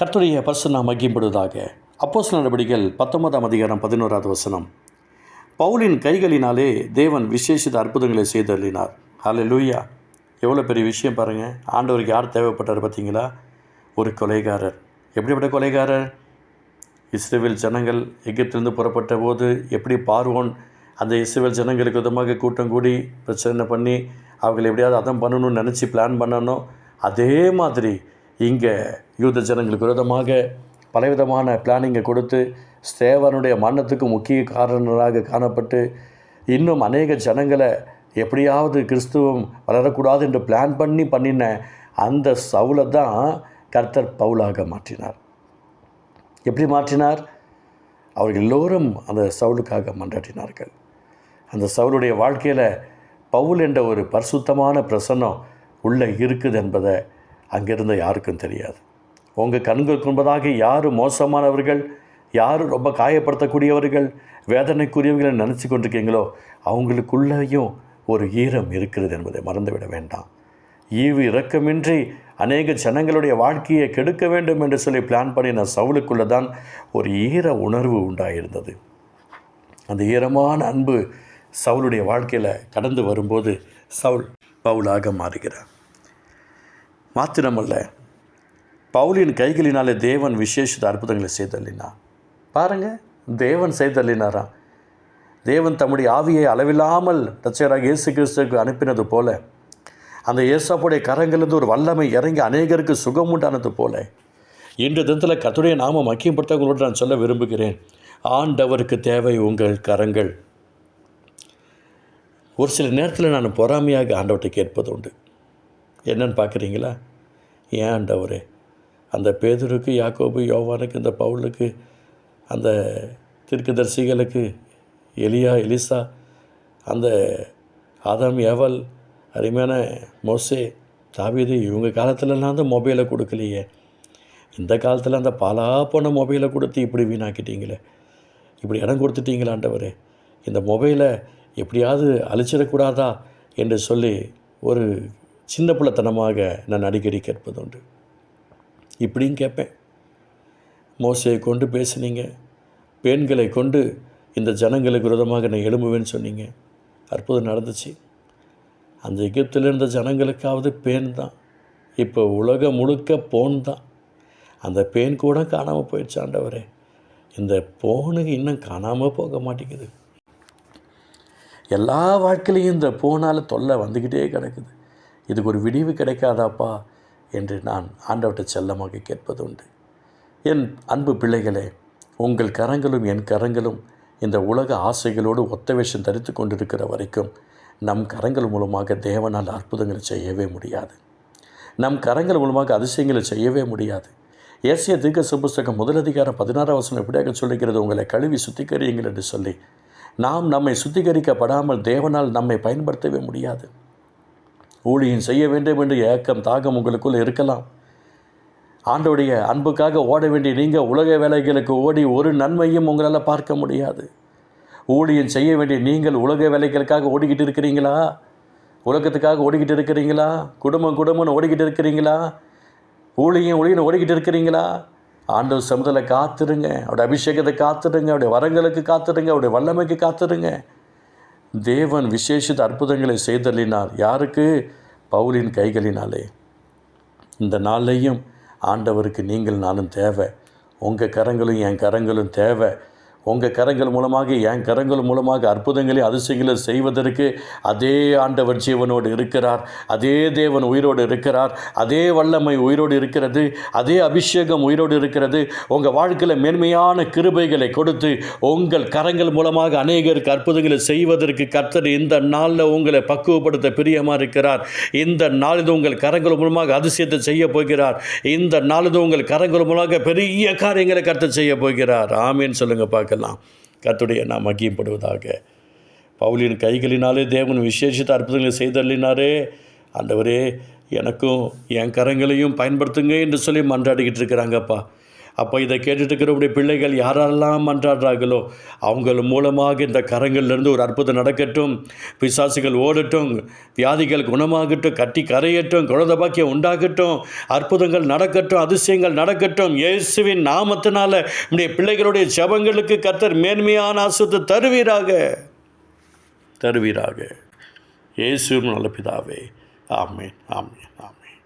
கர்த்தருடைய நாம் மகிம்படுவதாக அப்போஸ் நடவடிக்கைகள் பத்தொன்பதாம் அதிகாரம் பதினோராவது வசனம். பவுலின் கைகளினாலே தேவன் விசேஷித்த அற்புதங்களை செய்தள்ளினார் ஹalleluya லூயா எவ்வளோ பெரிய விஷயம் பாருங்கள் ஆண்டவருக்கு யார் தேவைப்பட்டார் பார்த்தீங்களா? ஒரு கொலைகாரர். எப்படிப்பட்ட கொலைகாரர்? இஸ்ரேல் ஜனங்கள் எகிப்திலிருந்து புறப்பட்ட போது எப்படி பார்வோன் அந்த இஸ்ரேல் ஜனங்களுக்கு விதமாக கூட்டம் கூடி பிரச்சனை பண்ணி அவங்களை எப்படியாவது அதம் பண்ணணும்னு நினச்சி பிளான் பண்ணணும் அதே மாதிரி இங்கே யூத ஜனங்களுக்கு விரோதமாக பலவிதமான பிளானிங்கை கொடுத்து ஸ்தேவனுடைய மரணத்துக்கு முக்கிய காரணராக காணப்பட்டு இன்னும் அநேக ஜனங்களை எப்படியாவது கிறிஸ்துவம் வளரக்கூடாது என்று பிளான் பண்ணி பண்ணின அந்த சவுலை தான் கர்த்தர் பவுலாக மாற்றினார். எப்படி மாற்றினார்? அவர்கள் எல்லோரும் அந்த சவுலுக்காக மன்றாட்டினார்கள் அந்த சவுளுடைய வாழ்க்கையில் பவுல் என்ற ஒரு பரிசுத்தமான பிரசன்னம் உள்ளே இருக்குது என்பதை அங்கிருந்த யாருக்கும் தெரியாது. உங்கள் கண்களுக்கு முன்பதாக யார் மோசமானவர்கள் யார் ரொம்ப காயப்படுத்தக்கூடியவர்கள் வேதனைக்குரியவர்களை நினச்சி கொண்டிருக்கீங்களோ அவங்களுக்குள்ளேயும் ஒரு ஈரம் இருக்கிறது என்பதை மறந்துவிட வேண்டாம். ஈவு இரக்கமின்றி அநேக ஜனங்களுடைய வாழ்க்கையை கெடுக்க வேண்டும் என்று சொல்லி பிளான் பண்ணின சவுலுக்குள்ளே தான் ஒரு ஈர உணர்வு உண்டாயிருந்தது. அந்த ஈரமான அன்பு சவுளுடைய வாழ்க்கையில் கடந்து வரும்போது சவுல் பவுலாக மாறுகிறார். மாத்திரமல்ல பவுலின் கைகளினாலே தேவன் விசேஷித்த அற்புதங்களை செய்தல்லினா பாருங்கள் தேவன் செய்தள்ளினாராம் தேவன் தம்முடைய ஆவியை அளவில்லாமல் ரச்சகராக இயேசு கிறிஸ்துக்கு அனுப்பினது போல அந்த இயேசாப்புடைய கரங்களிலிருந்து ஒரு வல்லமை இறங்கி அநேகருக்கு சுகம் உண்டானது போல இன்று தினத்தில் கத்துடைய நாம மக்கியப்படுத்தவங்களோடு நான் சொல்ல விரும்புகிறேன். ஆண்டவருக்கு தேவை உங்கள் கரங்கள். ஒரு சில நேரத்தில் நான் பொறாமையாக ஆண்டவர்கிட்ட கேட்பது உண்டு. என்னன்னு பார்க்குறீங்களா? ஏன் ஆண்டவரே? அந்த பேதருக்கு யாக்கோபு யோவானுக்கு இந்த பவுலுக்கு அந்த தீர்க்கதரிசிகளுக்கு எலியா எலிசா அந்த ஆதாம் ஏவல் அருமையான மோசே தாவீது இவங்க காலத்துலலாம் அந்த மொபைலை கொடுக்கலையே. இந்த காலத்தில் அந்த பாலா போன மொபைலை கொடுத்து இப்படி வீணாக்கிட்டீங்களே? இப்படி இடம் கொடுத்துட்டீங்களாண்டவரே இந்த மொபைலை எப்படியாவது அழிச்சிடக்கூடாதா? என்று சொல்லி ஒரு சின்ன பிள்ளைத்தனமாக நான் அடிக்கடி கேட்பதுண்டு. இப்படியும் கேட்பேன். மோசையை கொண்டு பேசுனீங்க. பெண்களை கொண்டு இந்த ஜனங்களுக்கு விரோதமாக நான் எழும்புவேன்னு சொன்னீங்க. அற்புதம் நடந்துச்சு. அந்த எகிப்தில் இருந்த ஜனங்களுக்காவது பேன் தான். இப்போ உலகம் முழுக்க போன் தான். அந்த பேன் கூட காணாமல் போயிடுச்சு ஆண்டவரே. இந்த போனு இன்னும் காணாமல் போக மாட்டேங்குது. எல்லா வாழ்க்கையிலையும் இந்த போனால் தொல்லை வந்துக்கிட்டே கிடக்குது. இதுக்கு ஒரு விடிவு கிடைக்காதாப்பா என்று நான் ஆண்டவற்றை செல்லமாக கேட்பது உண்டு. என் அன்பு பிள்ளைகளே உங்கள் கரங்களும் என் கரங்களும் இந்த உலக ஆசைகளோடு ஒத்த வேஷம் தரித்து கொண்டிருக்கிற வரைக்கும் நம் கரங்கள் மூலமாக தேவனால் அற்புதங்களை செய்யவே முடியாது. நம் கரங்கள் மூலமாக அதிசயங்களை செய்யவே முடியாது. ஏசிய தீர்க்க சுபுஸ்தகம் முதலதிகாரம் பதினாறாம் வசனம் எப்படியாக சொல்லுகிறது உங்களை கழுவி சுத்திகரியுங்கள் என்று சொல்லி நாம் நம்மை சுத்திகரிக்கப்படாமல் தேவனால் நம்மை பயன்படுத்தவே முடியாது. ஊழியம் செய்ய வேண்டும் என்று ஏக்கம் தாகம் உங்களுக்குள் இருக்கலாம். ஆண்டோடைய அன்புக்காக ஓட வேண்டிய நீங்கள் உலக வேலைகளுக்கு ஓடி ஒரு நன்மையும் உங்களால் பார்க்க முடியாது. ஊழியம் செய்ய வேண்டிய நீங்கள் உலக வேலைகளுக்காக ஓடிக்கிட்டு இருக்கிறீங்களா? உலகத்துக்காக ஓடிக்கிட்டு இருக்கிறீங்களா? குடும்பம் குடும்பம்னு ஓடிக்கிட்டு இருக்கிறீங்களா? ஊழியம் ஊழியன்னு ஓடிக்கிட்டு இருக்கிறீங்களா? ஆண்டவர் சமுதலை காத்துருங்க. அவருடைய அபிஷேகத்தை காத்துடுங்க அவருடைய வரங்களுக்கு காத்துடுங்க அவருடைய வல்லமைக்கு காத்துடுங்க தேவன் விசேஷித்த அற்புதங்களை செய்தலினார் யாருக்கு? பவுலின் கைகளினாலே. இந்த நாளையும் ஆண்டவருக்கு நீங்கள் நானும் தேவை. உங்கள் கரங்களும் என் கரங்களும் தேவை. உங்கள் கரங்கள் மூலமாக என் கரங்கள் மூலமாக அற்புதங்களை அதிசயங்களை செய்வதற்கு அதே ஆண்டவர் ஜீவனோடு இருக்கிறார். அதே தேவன் உயிரோடு இருக்கிறார். அதே வல்லமை உயிரோடு இருக்கிறது. அதே அபிஷேகம் உயிரோடு இருக்கிறது. உங்கள் வாழ்க்கையில் மேன்மையான கிருபைகளை கொடுத்து உங்கள் கரங்கள் மூலமாக அநேகருக்கு அற்புதங்களை செய்வதற்கு கர்த்தர் இந்த நாளில் உங்களை பக்குவப்படுத்த பிரியமாக இருக்கிறார். இந்த நாளில் உங்கள் கரங்கள் மூலமாக அதிசயத்தை செய்ய போகிறார். இந்த நாளில் உங்கள் கரங்கள் மூலமாக பெரிய காரியங்களை கர்த்தர் செய்ய போகிறார். ஆமேன்னு பார்க்க பார்க்கலாம் கத்துடைய நாம் மகியப்படுவதாக பவுலின் கைகளினாலே தேவன் விசேஷித்த அற்புதங்களை செய்தள்ளினாரே. அந்தவரே எனக்கும் என் கரங்களையும் பயன்படுத்துங்க என்று சொல்லி மன்றாடிக்கிட்டு இருக்கிறாங்கப்பா. அப்போ இதை கேட்டுட்டு இருக்கிறவருடைய பிள்ளைகள் யாரெல்லாம் மன்றாடுறார்களோ அவங்கள் மூலமாக இந்த கரங்கள்லேருந்து ஒரு அற்புதம் நடக்கட்டும் பிசாசுகள் ஓடட்டும் வியாதிகள் குணமாகட்டும் கட்டி கரையட்டும் குழந்தை பாக்கியம் உண்டாகட்டும் அற்புதங்கள் நடக்கட்டும் அதிசயங்கள் நடக்கட்டும் இயேசுவின் நாமத்தினால நம்முடைய பிள்ளைகளுடைய ஜபங்களுக்கு கர்த்தர் மேன்மையான அசுத்த தருவீராக. தருவீராக. இயேசுவின் நல்ல பிதாவே. ஆமேன் ஆமேன் ஆமேன்.